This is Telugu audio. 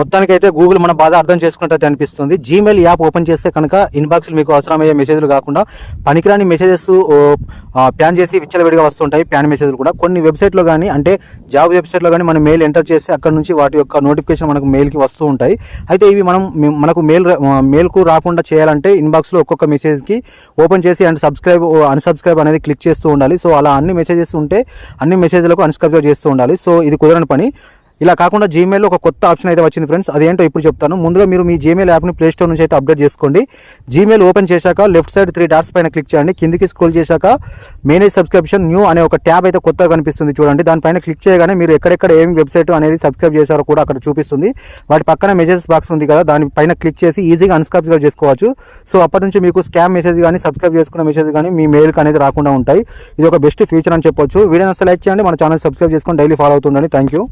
మొత్తానికి అయితే గూగుల్ మన బాధ అర్థం చేసుకున్నట్టు అనిపిస్తుంది. జీమెయిల్ యాప్ ఓపెన్ చేస్తే కనుక ఇన్బాక్స్లు మీకు అవసరమయ్యే మెసేజ్లు కాకుండా పనికిరాని మెసేజెస్ ప్యాన్ చేసి విచ్చలవిడిగా వస్తుంటాయి ప్యాన్ మెసేజ్లు కూడా. కొన్ని వెబ్సైట్లో కానీ అంటే జాబ్ వెబ్సైట్లో కానీ మనం మెయిల్ ఎంటర్ చేస్తే అక్కడ నుంచి వాటి యొక్క నోటిఫికేషన్ మనకు మెయిల్కి వస్తూ ఉంటాయి. అయితే ఇవి మనం మనకు మెయిల్ మెయిల్కు రాకుండా చేయాలంటే ఇన్బాక్స్లో ఒక్కొక్క మెసేజ్కి ఓపెన్ చేసి అండ్ సబ్స్క్రైబ్ అన్సబ్స్క్రైబ్ అనేది క్లిక్ చేస్తూ ఉండాలి. సో అలా అన్ని మెసేజెస్ ఉంటే అన్ని మెసేజ్లకు అన్సబ్స్క్రైబ్ చేస్తూ ఉండాలి. సో ఇది కుదరని పని. ఇలా కాకుండా జీమెయిల్లో ఒక కొత్త ఆప్షన్ అయితే వచ్చింది ఫ్రెండ్స్ అదేంటో ఇప్పుడు చెప్తాను. ముందుగా మీరు మీ జీమెయిల్ యాప్ని ప్లేస్టోర్ నుంచి అయితే అప్డేట్ చేసుకోండి. జీమెయిల్ ఓపెన్ చేశాక లెఫ్ట్ సైడ్ త్రీ డాట్స్ పైన క్లిక్ చేయండి. కిందికి స్క్రోల్ చేశాక మేనేజ్ సబ్స్క్రిప్షన్ న్యూ అనే ఒక ట్యాబ్ అయితే కొత్తగా కనిపిస్తుంది చూడండి. దానిపైన క్లిక్ చేయగానే మీరు ఎక్కడెక్కడ ఏం వెబ్సైట్ అనేది సబ్స్క్రైబ్ చేశారో కూడా అక్కడ చూపిస్తుంది. వాటి పక్కన మెసేజెస్ బాక్స్ ఉంది కదా దానిపైన క్లిక్ చేసి ఈజీగా అన్సబ్స్క్రైబ్ చేసుకోవచ్చు. సో అప్పటి నుంచి మీకు స్కామ్ మెసేజ్ కానీ సబ్స్క్రైబ్ చేసుకున్న మెసేజ్ కానీ మీ మెయిల్కి అనేది రాకుండా ఉంటాయి. ఇది ఒక బెస్ట్ ఫీచర్ అని చెప్పొచ్చు. వీడియో నచ్చ లైక్ చేయండి. మన ఛానల్ సబ్స్క్రైబ్ చేసుకొని డైలీ ఫాలో అవుతుండండి. Thank you